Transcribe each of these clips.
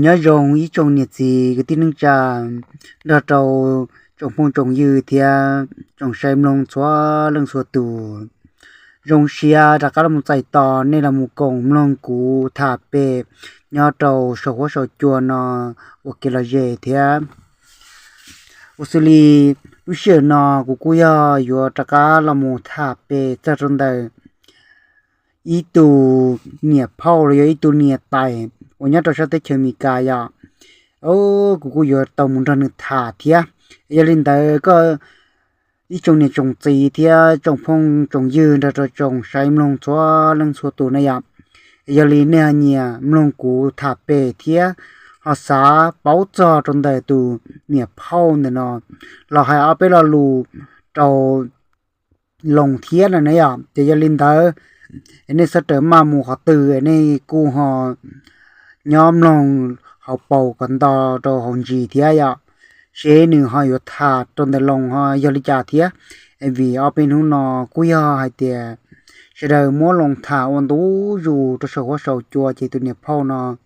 เนื้อรยงอีจงเนี่ยสิก็ตี่นึงจานเราจะจงพงจงยืดเทียนจงใช้ลงชัวลงสวดตูรองเชียจากการมุ่งใจตอนี่ละมุกงมลงกูถาเปเนื้อตัวชัวชัวจวนอวกิลเจเทียวสุลีลุเชนอกุกูยาอยู่จากการละมุ่ถาเปจะจนได้อีตูเนี่ยพ่อเลยอีตูเนี่ยตายวัน我伢这是在球迷家呀，哦，姑姑要到门上的塔的，要领导个ู种的种子的，种ม种油的这种啥弄做弄ท多那样，要领那年弄古塔白的。อาสาเป้าจอจนได้ตัวเนี่ยเผาเนี่ยเนาะเราให้เอาไปเราลูเจาลงเทียนนะเนี่ยจะยลินเตอรอันนี้สเสด็จมาหมูขดตืออันนี้กูหอ nhóm lòng học bầu còn to đồ hồn gì thế ạ sẽ nữ họ yếu thả trong đời lòng họ do lý trả thế vì ở bên hướng nó cúi họ hay tiền sẽ đời mỗi lòng thả ôn tú dù cho sầu hóa sầu chùa chỉ tụi nhập phao nó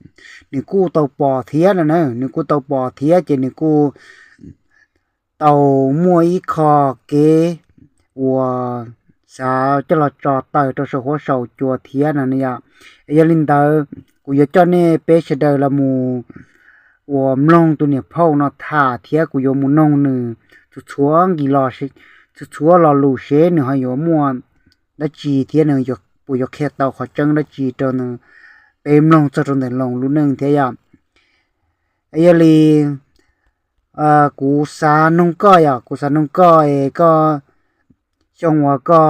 nữ cu tàu bò thế là nè nữ cu tàu bò thế chỉ nữ cu tàu mua ít kho kế của sao cho là trò tàu cho sầu hoa sầu chùa thế là nè giờ linh tàu กูอยากจะเนี่ยเป๊ะเดอละมูวอมลงตัวเนี่ยพ่อเนาะท่าเทียกูยมูนงนึงจุชัวกี่รอชิจุชัวรอลูเชนึงหอยมัวแล้วจีเทียนึงอยากกูอยากแค่เตาขอจังแล้วจีตัวนึงเป๊มลงจะจนแต่ลงรู้นึงเทียไอ้ยลีเอ่อกูสานงก้อยอ่ะกูสานงก้อยก็ช่องว่าก็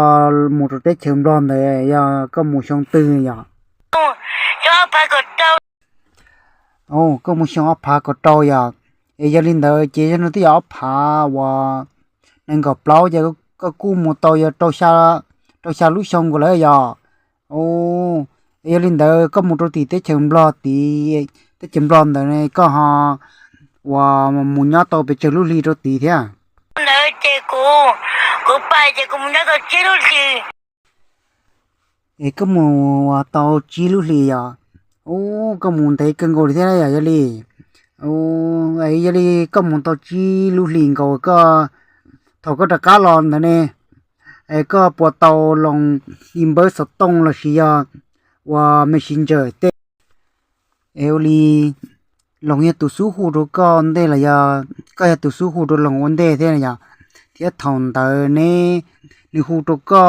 หมดได้เชิมร้อนเลยอ่ะก็หมูช่องตื้ออ่ะพากดเต้าโอ้ก็มึงชอบพากดเต้าอยากเอเจลินเดอร์เจเจนที่อกพาว่านั่นก็เปล่าจะก็กู้มูเต้าอยากเต้าชาเต้าชาลุชงก็เลยอยากโอ้เอลินเดอร์ก็มุตตีเตจชมบลอตีเตชมบลอนเดอร์นี่ก็ฮะว่ามุญญาโตไปเจอลุลีโรตีเทียเลยเจกูกูไปเจกูมุญญากตเจลุลีเอ้ก็มัวโตเจลุลีอ่ะโอ้ก็มุนเตกันกูที่ไรอย่าเลยโอ้ไอ้เยลีก็มุนตจีลูหลิงกูก็ถอก็จะก้าลอนนะเนี่ยไอ้ก็ปวดตัวลงอินเบอร์สตงล่ะสิยาว่าไม่ชินเจอเต้เอลีลงยาตุสูหูดูก็อนได้ละยาก็ยาตุสูหูดูลงอันได้เท่ไรเทียทองเตอร์เนี่ยนี่หูดูก็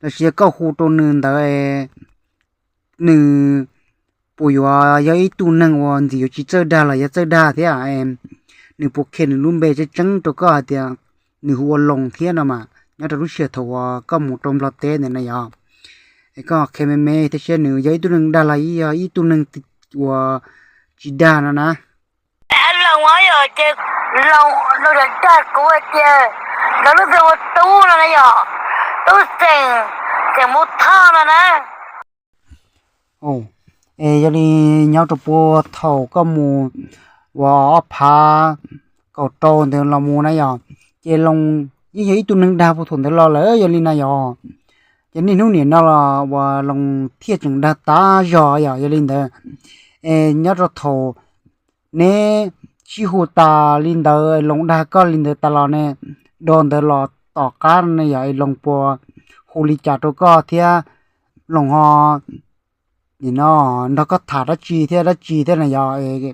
ละสิยาก็หูดูหนึ่งเตอร์หนึ่งปุยว่าอย่อีตูนังวันสิอยู่ชิเจอดาละยาเจดาเทียเอ็มนึ่งพวกเข็นลุ่มเบจะจังตัวก็เทียหนึ่งหัวลงเทียนมาเนี่ยจะรู้เชื่อทว่าก็หมดตรงลอเต้เนี่ยนะยอไอ้ก็เคมเมย์ที่เชื่อหนึ่งย่อยตูนังดาละยาอีตัวหนึ่งติดว่าจีดานะนะเออเราว่าอย่าเจเราเราจะจัดกูเจเราต้องเป็นตู้นะนะยอตู้เสีงเสียงมุดท่านะนะโอ้เอยลียนาตัวเ่าก็มูว่าพาก็โตเดี๋ยวเรามูนายอเจลงยี่ยี่ตุนึงดาวผู้ถุนเดี๋ยวเราเลยยลีนายอเจนี่นู่นนี่นั่นละว่าลงเทียจึงดาตายอยอยลีเด เอยนาตัวเนชิฮูตาลินเดอลงดาก็ลินเดอตลอดเนี่ยโดนเดเรอต่อการเนี่ยลงปัวฮูลิจัตุก็เทียลงฮอนี่นอล้วก็ถาดจีเทียดจีเทียนายอเอก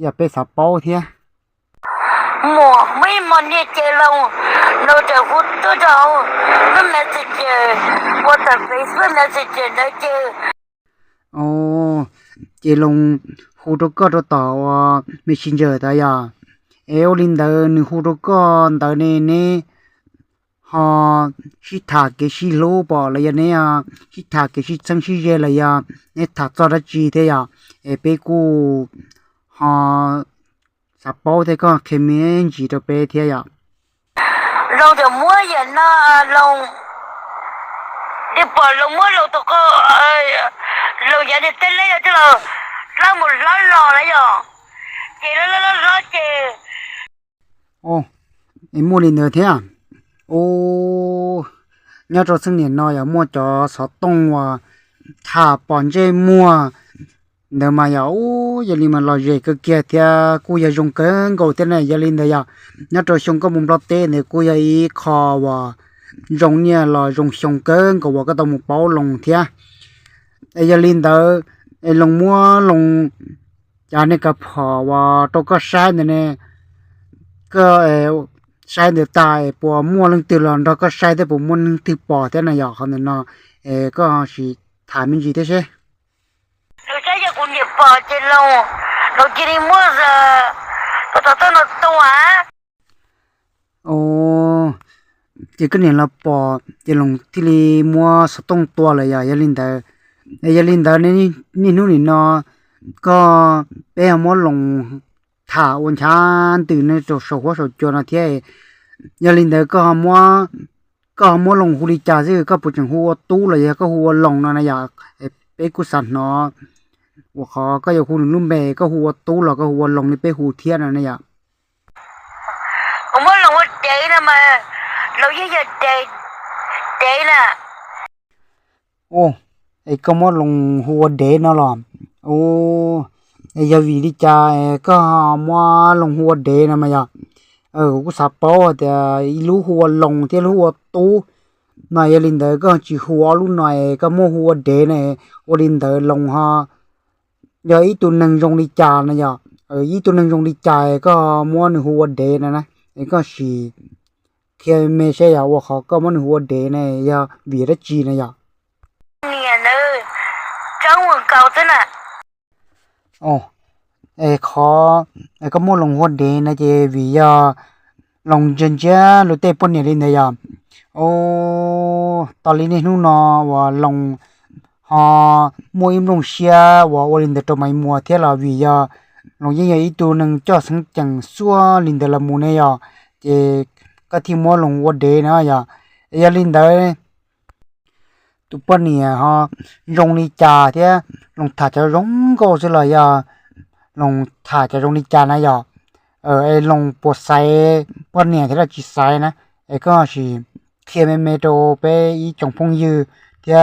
อย่าไปสับเป้าเทียหมวกไม่มันเนี่ยเจเราเราจะพูดตัวเราเม่อแมสเจอว่าแต่เฟซเมื่แมจะเจอได้เจอโอ้เจลงฮูดก็ตัวต่อว่าไม่ชินเจอแต่ยาเอลินเดอินฮูดก็ตอนนี้น ha shi tha ke shi lo bo la ya ne ya shi tha ke shi chang shi ye la ya ne tha cho ra chi de ya e pe ku ha sa bo de ka ke men ji de pe the ya rong de mo ye na long de bo lo mo lo to ko lo ya de te le ya de lo la mo la lo la yo ke lo lo lo che oh em mua liền nữa thế à ô nhớ cho sinh niên nói mua cho sáu tông và thả bọn dây mua nếu mà giờ ô giờ mà lo gì cái kia thì cô giờ dùng cái này giờ linh đây giờ nhớ cho cái mùng lót tê này cô giờ ý khó và dùng nhà là dùng dùng cái gầu cái tàu một bao lồng thia bây giờ linh đó lồng mua lồng cho nên cái phò và tôi có sai này nè cái ช้เดือดตายปวมัวลงตื่นหลอนเราก็ใช้ได้ปัวมั่วลงตื่นปอดแต่นายอกเขาเนี่ยเนาะ เออก็สิถามมินจีได้ใช่เราใช้จะคุณเดือดปอเจโลเราจะไดมัวจะก็ต่อต้นตัวโอ้จีก็เนี่ยเราปอดจะลงที่รีมัวสตงตัวเลยอย่าอย่าลินเดอร์อย่าลินเดอร์นี่นี่นู่นนี่เนาะ ก็เป้ามัวลงถาอุนชานตื่นในสสหโวสดจนเทียยาลินเดก็หามัวก็หามัวลงหุริจาซื้อก็ปุจังหัวตู้เลยก็หัวลงนะนาอยากเป๊กุสันเนาะหัวคอก็อยากหูนุ่มเบก็หัวตู้เราก็หัวลงในเป๊หูเทียนนะนาอยากผมว่าลงว่าเดนะมา เราเยอะเดเดน่ะโอ้ไอ้ก็มัวลงหัวเดนะหรอโอ้ giờ vì đi cha có mua lồng hua đề nè mà giờ ờ cũng sập bao thì à, lú hua lồng thì lú tu này giờ linh đời có chỉ hua lú này có mua hua đề này ô linh đời lồng ha à, giờ ít tu nâng rong đi cha nè giờ ờ ít tu nâng rong đi cha có mua hua đề nè nè có chỉ khi mình sẽ giờ họ có mua hua đề này giờ vì đó chi nè giờ เนี่ยเนอเจ้าหวงเก่าจ้ะน่ะโอ้เอขอเอก็มุ่งลงหัวเดนนะเจวิยาลงจนเจ้าลุเตปุ่นเนี่ยลินเดียโอ้ตอนนี้นี่นู่นนะว่าลงฮะมวยิมลงเชียว่าวันเดจะไม่มัวเท่าวิยาลงยังยังอีตัวหนึ่งเจ้าสังจังสัวลินเดลมูเนียเจก็ที่มัวลงหัวเดนะยาเอลินเดตุปนี่ฮะยงนิจาเท่ยลงถ่าจะรองก็จเลยอ่ะลงถ่าจะลงนิจานะยอเออไอลงปวดไซปวดเนี่ยที่เราจีไซนะไอก็สีเคียมเมโดไปอีจงพงยือเที่ย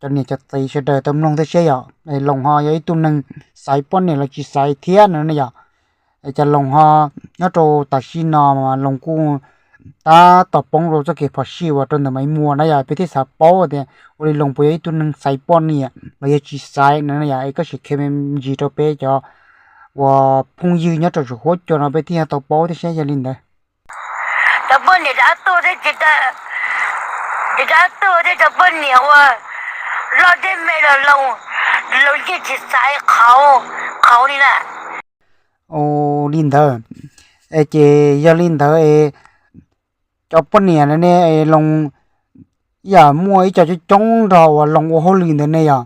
ตอนนี้จะตีเฉดเตมลงเที่ยรอไอลงหอยไอตุมหนึ่งไซปวดเนี่ยเราจีไซเทียนั่นนะยอไอจะลงหอยอโตตัดชินอมาลงกู้ ta tập bóng rồi cho cái phát xí vào trong mấy mùa này à biết thế sao bao thế ôi lồng bưởi tu nâng sai bón nè mà giờ chỉ sai nên là cái sự khen em gì cho bé cho và phong dư nhất cho sự hỗ trợ nó biết thế tập bao thì sẽ gia đình đấy tập bón này đã to đấy chỉ ta chỉ đã to đấy tập bón nhiều à lo đến mấy là lâu lâu chỉ chỉ sai khâu khâu đi nè ô linh thơ ê chị gia linh thơ ê จอปนเนี่ยเนี่ยลงอย่ามวยจะจะจ้องเราลงโอ้โหลืนเนี่ยอย่า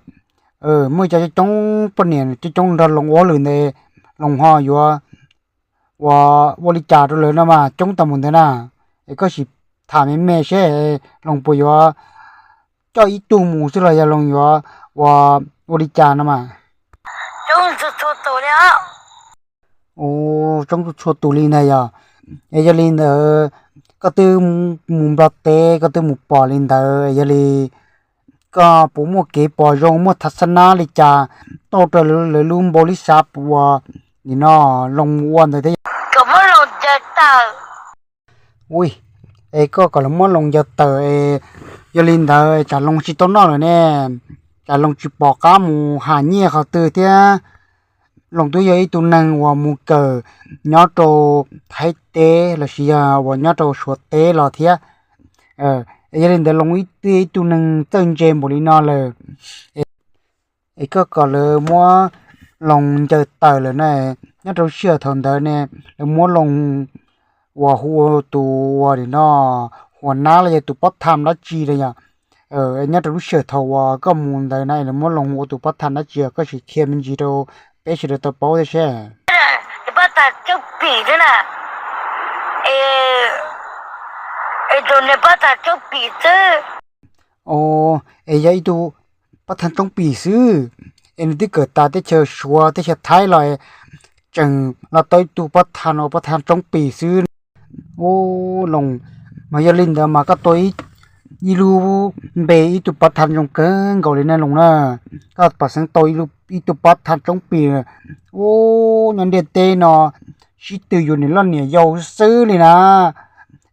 เออมัวจะจะจ้องปนเนี่ยจะจ้องเราลงโอ้โหลืนเนี่ยลงห่ออยู่ว่าวันจ่าตัวเลยนะมาจ้องตามมันเนะไอ้ก็สิถามแม่เช่ลงปุยว่าจ้อยตูหมูสิเลยลงอยู่ว่าวันจ่านะมาจ้องจะชดตัวแล้วโอ้จ้องจะชดตัวลีเนี่ยอไอ้จะลีเนี่ยก็ตือมุมประเตก็ตือมุปอลินเดอร์ยลีก็ปูมัวเกปอรงมัวทัศนาลิจาโตเตลเลยลุมบริษัทว่านี่นอลงวันเลยก็ไม่ลงจะเตออุ้ยเอก็ก็ลงมัลงจะเตอเอยลินเดอร์จะลงชิตนอเลยเนี่ยจะลงจิปอกามูหาเนี่ยเขาตือเตี้ยลงตัวยตุนังว่ามูเกอย้อโตไทเต้ลือเสียว่าย้อโตสวดเต้ลอเทียเออยันเดลงวิตีตุนังเต็งเจมบุรีนอเลยไอ้ก็ก็เลยมัวลงเจอเตอเลยนะย้อโตเชื่อทนเดเนี่ยแล้วมัวลงว่าหัวตัวดีนอหัวน้าเลยตัวป๊ตธทำมล้จีเลยอ่ะเออเนี่ยรู้เชื่อทวก็มุลใดในแรือมัหลงัุตวปัฒนาเจีก็สิเคียมนจีโรปชิดตัวป่วยเช่นนี่ป้าตาจะปีดนะเอเอจนนี่ป้าตาจะปีดโอ้เอยายดูปัท่านต้องปีซื้อเอ็นที่เกิดตาที่เชอชัวที่เชิดท้ายลอยจังเราต้อยดูปัท่านเอาปัท่านต้องปีซื้อโอ้ลงมายาลินเดมาก็ต้อยอีรูเบอีตุปัดทันจงเกินก็เลยนั่นลงนะก็ปัดสังตอยลูอีตุปัดทันจงปี โอ้ยันเดเตเนาะชิตอยู่ในล้านเนี่ยยาวซื้อเลยนะ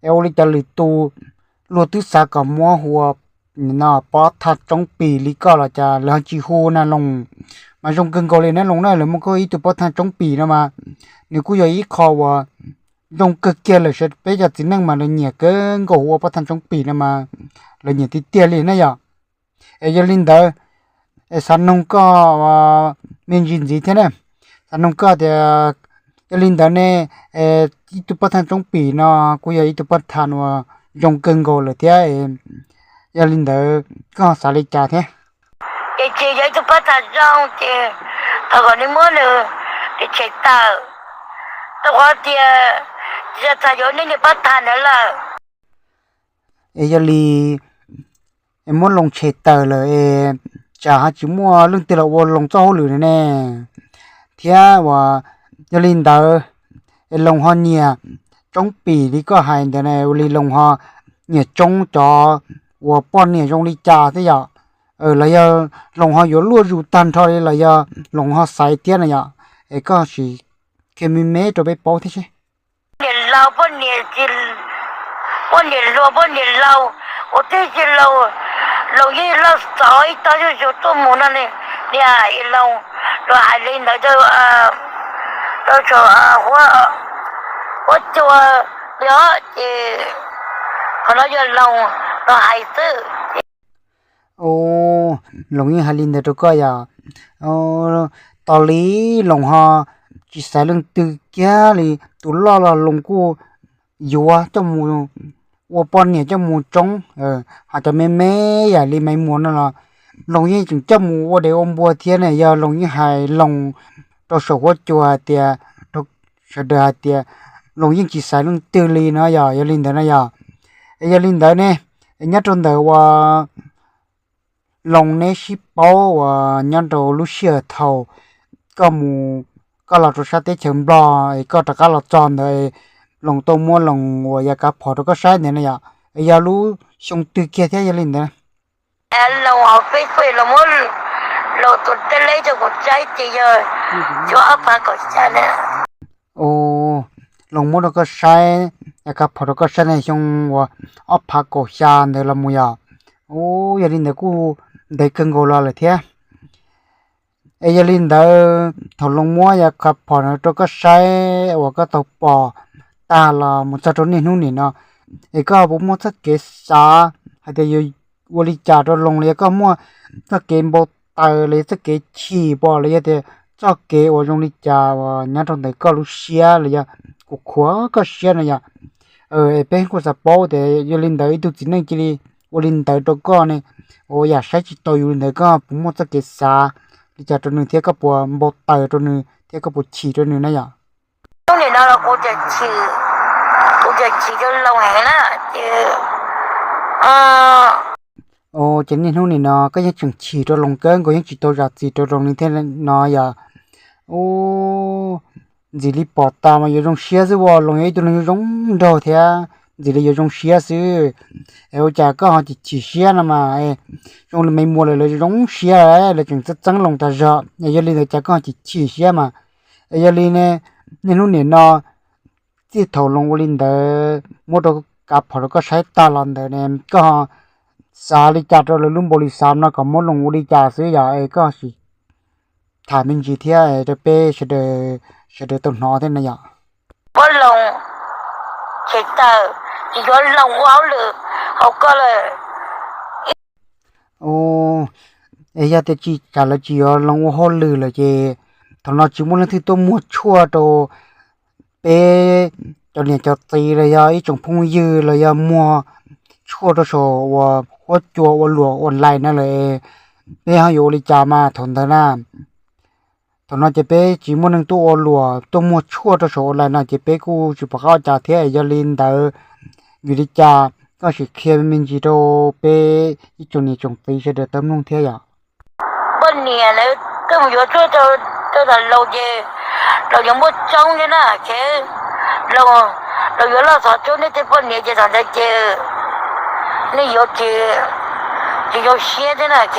เอลิจะลิตูลวดทุสากับมัวหัวน่ะปตทันจงปีลิก็เราจะเราจีฮูนะลง มาจงเกินก็เลยนั่นลงนะหรือมันก็อีตุปัดทันจงปีนะมาเนี่ยกูอยากอีคอว่า dòng cực kia là sẽ bây giờ chỉ năng mà là nhẹ cái gỗ hoa bắt thằng trong bì này mà là nhẹ thì tiền liền này giờ ấy giờ linh đó sản nông có ờ, mình nhìn gì thế này sản nông có thì ấy ờ, linh đó này ấy tụ bắt thằng trong bì nó cũng vậy tụ bắt thằng nó ờ, dòng cưng gỗ là thế ấy giờ linh đó có xả lý trà thế cái chị ấy tụ bắt thằng trong thì tao còn đi mua nữa để chết tao tao có tiền yatayonini patanela e yali e muốn lòng chè tờ là e chả hai chỉ mua lưng tiền là vô lòng cho lử này nè thia và yali tờ e lòng hoa nhia à, trong bì đi có hai thế này yali lòng hoa nhia trong cho và bọn nhia trong đi trà thế giờ ờ là giờ lòng hoa yếu lúa rụt tan thôi là giờ lòng hoa sai tiền này giờ e có chỉ khi mình mê cho bé bao thế chứ laubonezil bonelo bonelau otezilau lâu như lâu sói tao cho chú tôi muốn ăn này đi à yên lâu rồi hãy lên đó cho à đó cho à quá quá cho đó thì còn nói cho lâu rồi hai tự ô lòng như hai lên đó cho coi à ô tao lý lòng ho chỉ xả lên từ kia thì tụ lo là lồng cô yếu trong mùa ô bọn nhỉ trong mùa trống ờ họ cho mẹ mẹ giả à, đi mấy muốn là lồng như chúng trong mùa để ôm bùa thiên này giờ lồng như hài lồng đồ sổ quá chùa thì đồ sổ đà thì lồng như chỉ xả lên từ lì nó giờ giờ lên đó nó giờ giờ lên đó nè nhất trong đó là lồng nè ship bao và nhân đồ lúc xưa thầu có mùa ก็เราจะใช้ที่เฉิมบลอก็จะก็เราจอนเลยลงตัวม้วนลงหัวยากระพอก็ใช้เนี่ยนะอย่ารู้ชงตือเกียร์ที่ยันลินนะแอนเราเอาไปคุยเราม้วนเราตัวเต้นเลยจะกดใจจีเยอะชัวร์พากดใจนะโอ้ลงม้วนก็ใช้ยากระพอก็ใช้ในชงหัวอัพพากดใจเนี่ยละมุยาโอ้ยันลินเนี่ยกูได้เกินกูรอเลยเท่า ai giờ linh đó thầu lông mua giờ cặp bỏ nó cho cái sai hoặc cái tàu bỏ ta là một số chỗ nền hung nền nó ai có bố mua thất kế xa hay là gì vô lý trả cho lông lấy có mua thất kế bộ tờ lấy thất kế chỉ bỏ lấy thì cho kế và dùng lý trả và nhà trong đấy có lúc xia lấy giờ khóa có xia này ở ờ, bên của sập bỏ thì giờ linh đó tôi chỉ nên chỉ đi vô linh đó cho con này ô giờ sẽ tôi vô linh đó có bố mua thất kế xa cha cho nên thiết cấp bùa bột tờ cho nên thiết cấp bùa chỉ cho nên này à lúc này đó là cô chỉ chỉ cô chỉ chỉ cho lâu hè đó chứ ồ chính nên hôm nay nó cái những chuyện chỉ cho lòng cơn của những chỉ tôi ra chỉ cho lòng như thế nó à ô gì đi bỏ ta mà yêu rong xia rồi lòng ấy tôi nó rong đầu thế à สิเลยจงเชียซื้อเอวจากก็จะฉีเสียนะมาเอจงไม่มัวเลยเลยจงเชียเลยจึงจะจังลงตาจอเอยลีเนจากก็จะฉีเสียมาเอยลีเนีในนู่นเนี่ยนอจิตถลงวุลินเดอร์มดกับผลก็ใช้ตาลันเดอร์เนี่ยก็สาลิจัดเลยรุ่นบริสามนะก็มดลงวุลิจ่าซื้อยาเอก็สิถามมินจีเทียจะเป้เฉดเฉดต้นน้อยเท่นนี้ยาบอลลง Kick out. 一个老花了，好个嘞。哦。เอ้เยแต่จีจาเละจีอลองว่าฮอลลืเละเจตอนนั้นจีมุ่งที่ตัวมัวชั่วโตเป้ตอนเนี้ยจะตีเลยยาไอ้จงพงยืนเลยยามัวชั่วโตโชว่าว่าจัววันหลวงวันไล่นั่นเลยเป้เายู่ลิจามาทนเท่านันตอนนั้นจะเป้จีมุ่งตัวนหลวงตัวมัวชั่วโตโชว์อะไรนะจะเป้กูจะไปเข้าจ่าเทียยาลินเตอรวิริจาก็สิเคียรมินจิโดเปจุนีจงตีเสดเติมลงเทียอย่างบนเนี่ยแล้วก็มีช่วยเจ้าเจ้าเราเจเรายังไม่จ้องเลยนะเคเราเราอยู่ล่าสอดช่วยนี่ที่ปนเนี่ยจะทำได้เจนี่ยกเจจะยกเสียเนียนะเค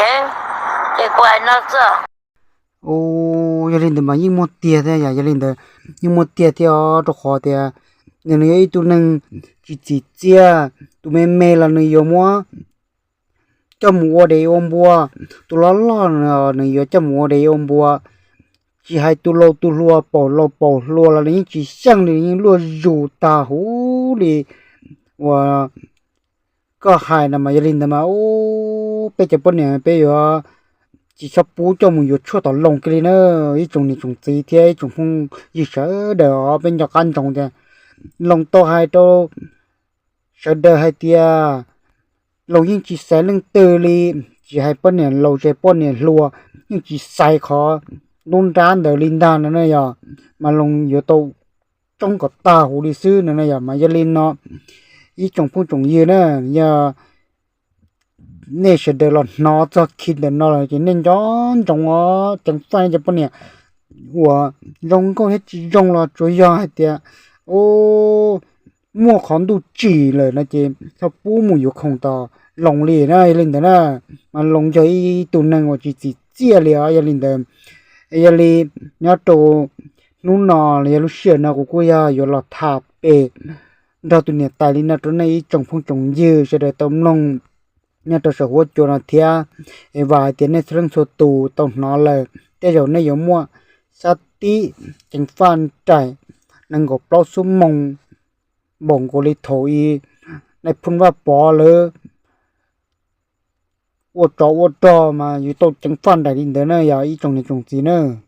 เจกว่านักซะโอ้ยลินเดมายิ่งมดเตี้ยเนี่ยยลินเดยิ่งมดเตี้ยเตี้ยตัวคอเตี้ยอย่างนี้ตัวหนึ่งจิจิเจียตุเมเมลานิโยมัวจมวเดยอมบัวตุลอลอนนิโยจมวเดยอมบัวจีให้ตุโลตุลัวปอโลปอลัวละนี้จีช่างนี้ลัวอยู่ตาหูลีว่าก็หายนะมายลินนะมาโอ้ไปจะปนเนี่ยไปอยู่ที่ชอบปูจมึงอยู่ชั่วต่อลงกันเลยเนอะยี่จงนี่จงสีเทียยี่จงฟงยิ่เสือเดี๋เป็นจากันจงเนี่ยลงโตหายโตชดเดอร์ให้เตียเรายิ่งจีแส่องตือรีจีให้ป้อนเนี่ยเราใจป้อนเนี่ยรัวยิ่งจีใส่คอลุ่นร้านเดอลินดานนั่นเลยอ่ะมาลงอยู่โตจ้จงกับตาหูดีซื้อนั่นเลยอ่ะมายลินเนาะยี่จงพุ่งจงยืนเนี่ยเนี่ยชดเดอร์หอนนอจะคิดเดินนอเลยจีเน่นย้อนจงอ๋อจังไฟจะป้อนเนี่ยวัยยงงก็ให้จจเรา我用过迄一เตีย迄点้มั่วขอนดูจีเลยนะเจมเขาปูหมูอยู่คงต่อลงเลยนะไินเดนะมันลงใจตัวนึงว่าจีจีเจียเลยอ่ะดินเดยาลียาโตนู่นนอเายลูเชียนะกูกูยาอยู่หลอดทาเปเราตัวเนี่ยตายลินะตัวนี้จงพงจงยื้อจะได้ต้มลงเนี่ยตัวสหัวจวนเทียเอวาเตียนในเรื่องสตูต้องนอนเลยแต่เดี๋ยวในยมัวสติจังฟันใจนั่งกบปลอสมมง bổng của lý y này phun vào bỏ lỡ ô trò ô mà như tôi chẳng phân đại đình nữa giờ trồng này trồng gì nữa